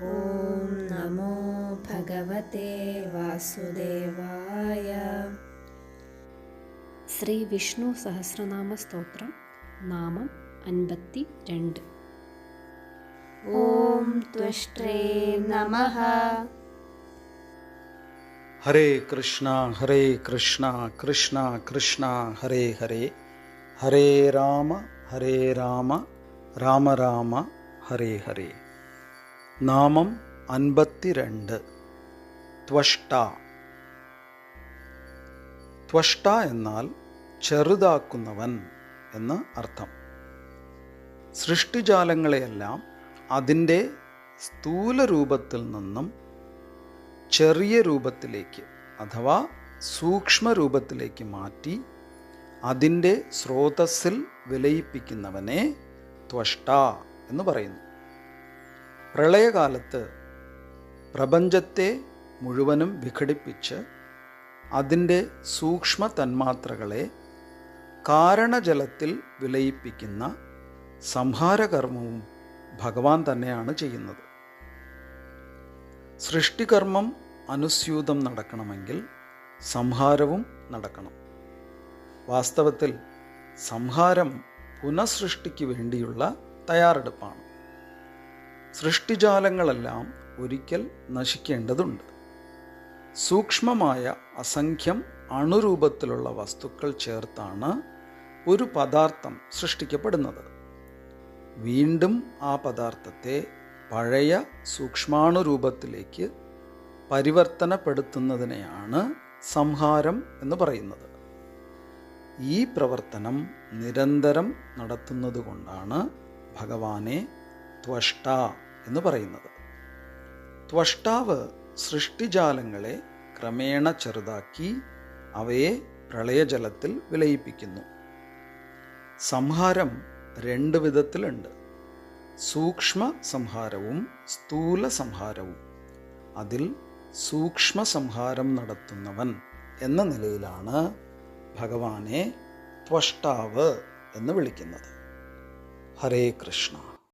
ॐ नमो भगवते वासुदेवाय। श्रीविष्णुसहस्रनामस्तोत्रं नाम। हरे कृष्ण हरे कृष्ण कृष्ण कृष्ण हरे हरे। हरे राम हरे राम राम राम हरे हरे। നാമം അൻപത്തിരണ്ട്. ത്വഷ്ട. ത്വഷ്ട എന്നാൽ ചെറുതാക്കുന്നവൻ എന്ന് അർത്ഥം. സൃഷ്ടിജാലങ്ങളെയെല്ലാം അതിന്റെ സ്ഥൂല രൂപത്തിൽ നിന്നും ചെറിയ രൂപത്തിലേക്ക് അഥവാ സൂക്ഷ്മ രൂപത്തിലേക്ക് മാറ്റി അതിന്റെ സ്രോതസ്സിൽ വിലയിപ്പിക്കുന്നവനെ ത്വഷ്ട എന്ന് പറയുന്നു. പ്രളയകാലത്ത് പ്രപഞ്ചത്തെ മുഴുവനും വിഘടിപ്പിച്ച് അതിന്റെ സൂക്ഷ്മ തന്മാത്രകളെ കാരണജലത്തിൽ വിലയിപ്പിക്കുന്ന സംഹാരകർമ്മവും ഭഗവാൻ തന്നെയാണ് ചെയ്യുന്നത്. സൃഷ്ടികർമ്മം അനുസ്യൂതം നടക്കണമെങ്കിൽ സംഹാരവും നടക്കണം. വാസ്തവത്തിൽ സംഹാരം പുനഃസൃഷ്ടിക്ക് വേണ്ടിയുള്ള തയ്യാറെടുപ്പാണ്. സൃഷ്ടിജാലങ്ങളെല്ലാം ഒരിക്കൽ നശിക്കേണ്ടതുണ്ട്. സൂക്ഷ്മമായ അസംഖ്യം അണുരൂപത്തിലുള്ള വസ്തുക്കൾ ചേർത്താണ് ഒരു പദാർത്ഥം സൃഷ്ടിക്കപ്പെടുന്നത്. വീണ്ടും ആ പദാർത്ഥത്തെ പഴയ സൂക്ഷ്മാണുരൂപത്തിലേക്ക് പരിവർത്തനപ്പെടുത്തുന്നതിനെയാണ് സംഹാരം എന്ന് പറയുന്നത്. ഈ പ്രവർത്തനം നിരന്തരം നടത്തുന്നതുകൊണ്ടാണ് ഭഗവാനെ ത്വഷ്ട എന്ന് പറയുന്നത്. ത്വഷ്ടാവ് സൃഷ്ടിജാലങ്ങളെ ക്രമേണ ചെറുതാക്കി അവയെ പ്രളയജലത്തിൽ വിലയിപ്പിക്കുന്നു. സംഹാരം രണ്ട് വിധത്തിലുണ്ട്. സൂക്ഷ്മ സംഹാരവും സ്ഥൂല സംഹാരവും. അതിൽ സൂക്ഷ്മ സംഹാരം നടത്തുന്നവൻ എന്ന നിലയിലാണ് ഭഗവാനെ ത്വഷ്ടാവ് എന്ന് വിളിക്കുന്നത്. ഹരേ കൃഷ്ണ.